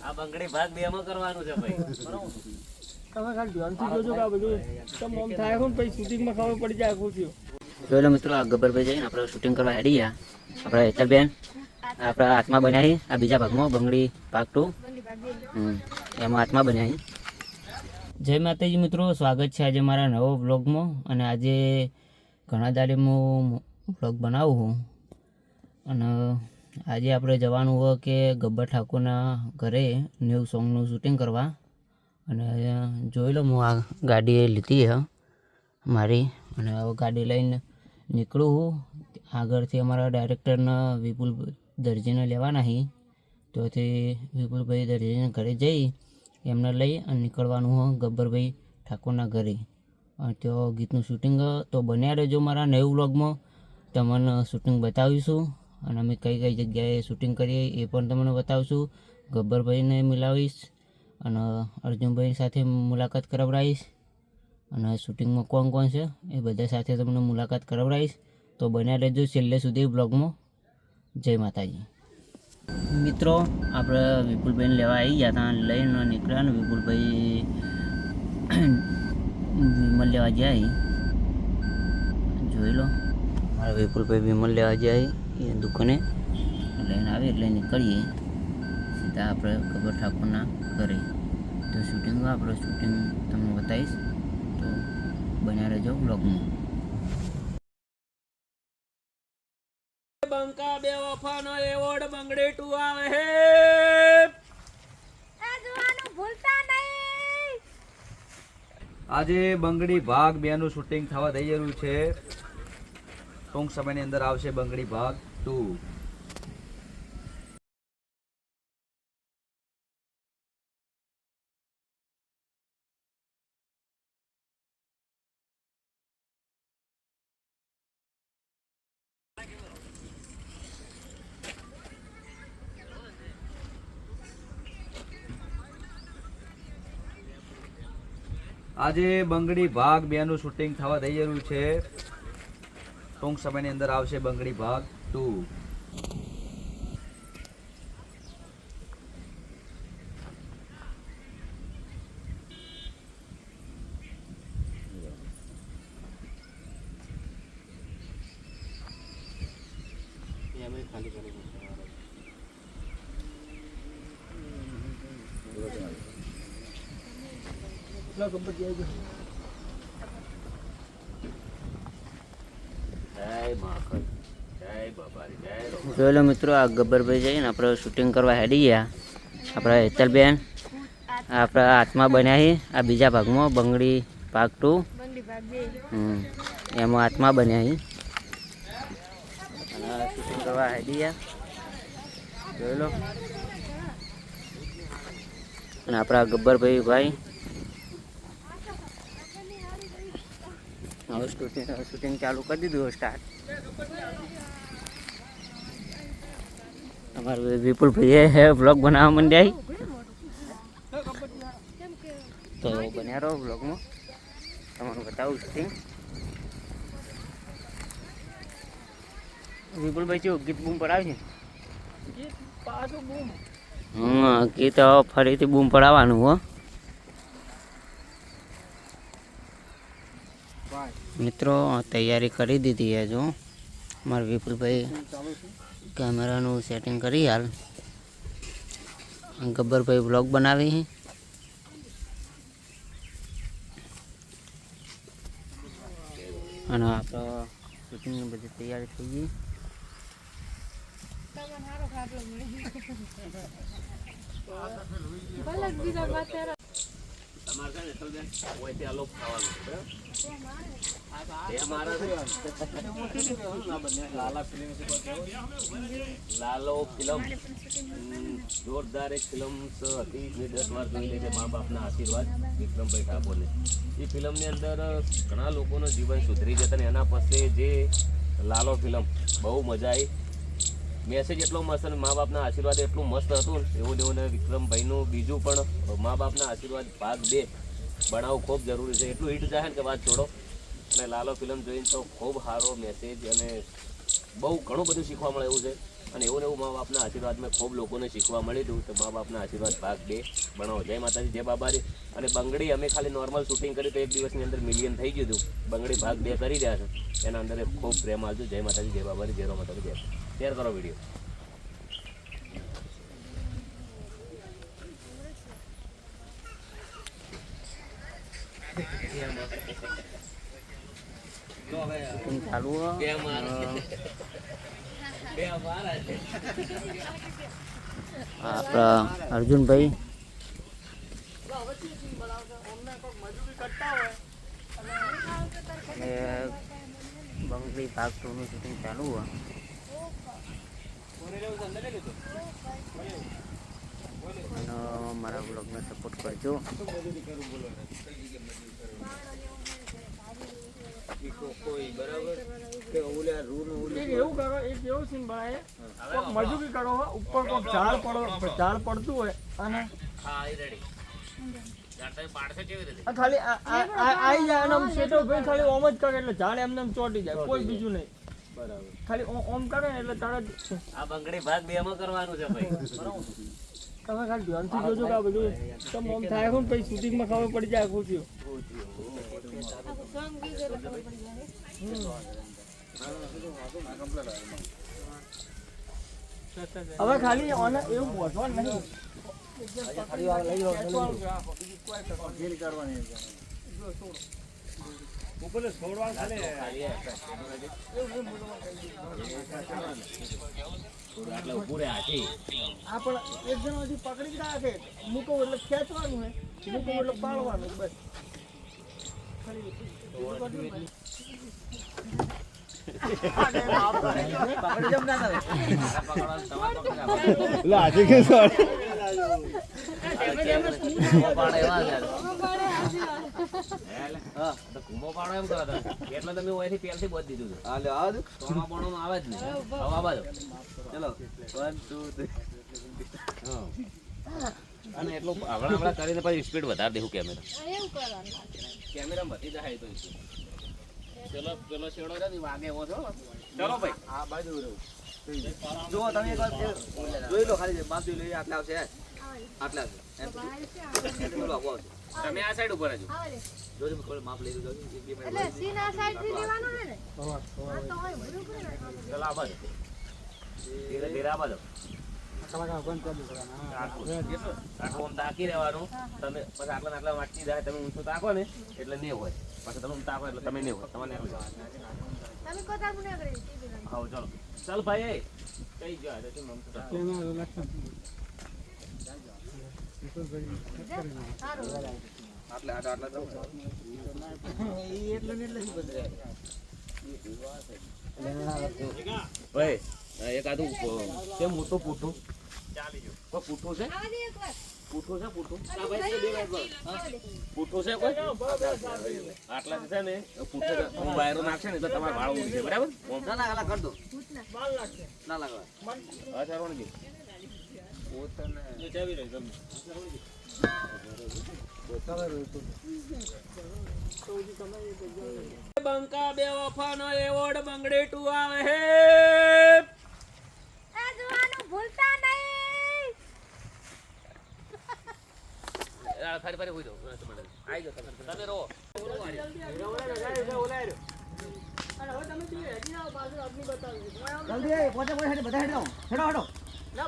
આ બંગડી ભાગ બે માં કરવાનું છે ભાઈ. બરોબર તમે ખાલી ધ્યાનથી જોજો કે આ બધું તમે આમ થાય હું ને પછી શૂટિંગમાં ખબર પડી જાય ખુશી જોયેલો મિત્રો આ ગબ્બરભાઈ જઈને આપણે શૂટિંગ કરવા હેડી ગયા. આપણે હેતલબેન આપણા હાથમાં બનાવી આ બીજા ભાગમાં બંગડી ભાગ ટુ હમ, એમાં હાથમાં બનાવી જય માતાજી મિત્રો સ્વાગત છે આજે મારા નવો બ્લોગમાં અને આજે ઘણા દાડે હું બ્લોગ બનાવું છું. અને આજે આપણે જવાનું હોય કે ગબ્બર ઠાકોરના ઘરે ન્યૂ સોંગનું શૂટિંગ કરવા. અને જોઈ લો હું આ ગાડી લીધી છે મારી. અને હવે ગાડી લઈને નીકળું હું. આગળથી અમારા ડાયરેક્ટરને વિપુલ દરજીને લેવાના હી. તોથી વિપુલભાઈ દરજીને ઘરે જઈ એમને લઈ અને નીકળવાનું હોય ગબ્બરભાઈ ઠાકોરના ઘરે. અને ત્યાં ગીતનું શૂટિંગ તો બન્યા રહેજો મારા નવું વ્લોગમાં તમને શૂટિંગ બતાવીશું. અને અમે કઈ કઈ જગ્યાએ શૂટિંગ કરીએ એ પણ તમને બતાવીશું. ગબ્બરભાઈને મિલાવીશ અને અર્જુનભાઈ સાથે મુલાકાત કરાવડાવીશ. અને શૂટિંગમાં કોણ કોણ છે એ બધા સાથે તમને મુલાકાત કરાવડાવીશ. તો બન્યા રહેજો છેલ્લે સુધી બ્લોગમાં જય માતાજી. મિત્રો, આપણે વિપુલભાઈને લેવા આવી ગયા હતા લઈને નીકળ્યા ને વિપુલભાઈ વિમલ લેવા જાય જોઈ લો. મારા વિપુલભાઈ વિમલ લેવા જાય એ દુકાને લઈને આવે એટલે નીકળીએ. સીધા આપણે કબર ઠાકોરના ઘરે. તો શૂટિંગ આપણે શૂટિંગ તમને બતાવીશ. તો બન્યા રહેજો બ્લોગમાં બંકા બે વફાનો એવોર્ડ બંગડે ટુ આવે હે. આજે બંગડી ભાગ બે નું શૂટિંગ થવા થઈ રહ્યું છે. ટૂંક સમયની અંદર આવશે બંગડી ભાગ. ટુ આજે બંગડી ભાગ બે નું શૂટિંગ થવા થઈ રહ્યું છે. ટૂંક સમયની અંદર આવશે બંગડી ભાગ. ટુ લો ગબ્બર જઈ ગયો જય જોઈ લો મિત્રો આ ગબ્બરભાઈ જઈને આપણે શૂટિંગ કરવા હેડી ગયા. આપણા હેતલબેન આપણા હાથમાં બન્યા આ બીજા ભાગમાં બંગડી ભાગ ટુ એમાં હાથમાં બન્યા શૂટિંગ કરવા હેડી ગયા. જોઈ લો. અને આપણા ગબ્બરભાઈ ભાઈ હવે શૂટિંગ શૂટિંગ ચાલુ કરી દીધું સ્ટાર્ટ અમારું વિપુલભાઈએ હે બ્લોગ બનાવવા માંડ્યા તો બન્યા રહો બ્લોગમાં તમારું બતાવું શૂટિંગ વિપુલભાઈ કેવું ગીત બૂમ પડાવે છે? પાછું ગીત ફરીથી બૂમ પડાવવાનું હો. મિત્રો તૈયારી કરી દીધી છે જો. મારા વિપુલભાઈ કેમેરાનું સેટિંગ કરી હાલ. ગબ્બરભાઈ બ્લોગ બનાવી છે અને આપણો શૂટિંગની બધી તૈયારી થઈ ગઈ. હોય ત્યાં લોક. લાલો ફિલ્મ જોરદાર એક ફિલ્મ હતી દસ વાર જોઈ છે મા બાપના આશીર્વાદ વિક્રમભાઈ ઠાકોરને. એ ફિલ્મની અંદર, ઘણા લોકોનું જીવન સુધરી જતા ને એના પછી જે લાલો ફિલ્મ, બહુ મજા આવી. મેસેજ એટલો મસ્ત અને મા બાપના આશીર્વાદ એટલું મસ્ત હતું એવું જેવું ને વિક્રમભાઈનું બીજું પણ મા બાપના આશીર્વાદ ભાગ બે. બનાવવું ખૂબ જરૂરી છે. એટલું હિટ જાય ને કે વાત છોડો. અને લાલો ફિલ્મ જોઈને તો ખૂબ સારો મેસેજ અને બહુ ઘણું બધું શીખવા મળે એવું છે. અને એવું ને એવું મા બાપના આશીર્વાદ મેં ખૂબ લોકોને શીખવા મળ્યું હતું તો મા બાપના આશીર્વાદ ભાગ બે બનાવો. જય માતાજી, જય બાબારી. અને બંગડી અમે ખાલી નોર્મલ શૂટિંગ કર્યું તો એક દિવસની અંદર મિલિયન થઈ ગયું હતું. બંગડી ભાગ બે કરી રહ્યા છે. એના અંદર ખૂબ પ્રેમ આવજો જય માતાજી, જય બાબારી. જય રો માતાજી જય શેર કરો વીડિયો. ચાલુ આપણા અર્જુનભાઈ. બંગડી ભાગ ટુનું શૂટિંગ ચાલુ હોય. મારા બ્લોગને સપોર્ટ કરજો. મજૂરી કરો ઉપર કોક ઝાડ પડો, ઝાડ પડતું હોય અને આમ શેઠો ભાઈ ખાલી એટલે ઝાડ એમને એમ ચોંટી જાય, કોઈ બીજું નહીં. ખાલી ઓ- ઓમ કરે ને એટલે તરત આ બંગડી ભાગ બે માં કરવાનું છે ભાઈ. તમે ખાલી ધ્યાનથી જોજો કે આ બધું તમે ઓમ થાય ને પછી શૂટિંગમાં ખબર પડી જાય ખુશીઓ હવે ખાલી ઓને એવું બોધવાનું નહીં. એટલે ઉભું હાથી આ પણ એક જણ હજી પકડી ગયા છે મૂકો એટલે ખેંચવાનું હે. મૂકો એટલે પાડવાનું બસ. હા. તો કુંભો પાડો એમ કરો તમે. એટલે તમે ઓયથી પેલથી બોધ દીધું હતું આ સોના બોણામાં આવે જ નહીં હવે આવા દો ચલો વન ટુ થ્રી. અને એટલું આવડા હમણાં કરીને પછી સ્પીડ વધારી દેવું કેમેરા કેમેરા વધી જાય તો ચલો પેલો શેડો છે ને વાગે એવો છો ચલો ભાઈ. આ બાજુ રહ્યું. જો તમે એક વાર જોઈ લો ખાલી બાજુ જોઈ લો આટલા આવશે આટલા આવશે એમ આવશે તમે આ સાઈડ ઉપર આજો જોજો મેં થોડું માપ લઈ બે એટલે સીન આ સાઈડથી લેવાનો હે ને? હા તો હોય, બરોબર ને? ચલો આવા દો ધીરે ધીરે આવા દો તાકી રહેવાનું. તમે પછી આટલા આટલા વાંચી જાય તમે ઊંચો તાકો ને એટલે નહીં હોય. પછી તમે ઊંચું તાકો એટલે તમે નહીં હોય. તમારે. આવો ચલો. ચાલ ભાઈ કઈ ગયો આજે તું મમતા સારું આટલા આટલા આટલા જાઓ. ભાઈ એક આદું કેમ મોટું પૂઠું? પૂઠું છે? આવા દે એકવાર. પૂઠું છે પૂઠું. પૂઠું છે કોઈ? આટલા છે ને? પૂઠું હું બાયરો નાખશે ને તો તમારે ભાડું છે બરાબર? ના લાગે કર દો. ના. લાગવા. હા સરવણજી બંકા બે વફાનો એવોર્ડ બંગડી ટુ આવે હે આ જોવાનું ભૂલતા. ફરી ફરી હોઈ દો તમે રહો જલ્દી પહોંચે પહોંચે બધા હેડો હેડો હેડો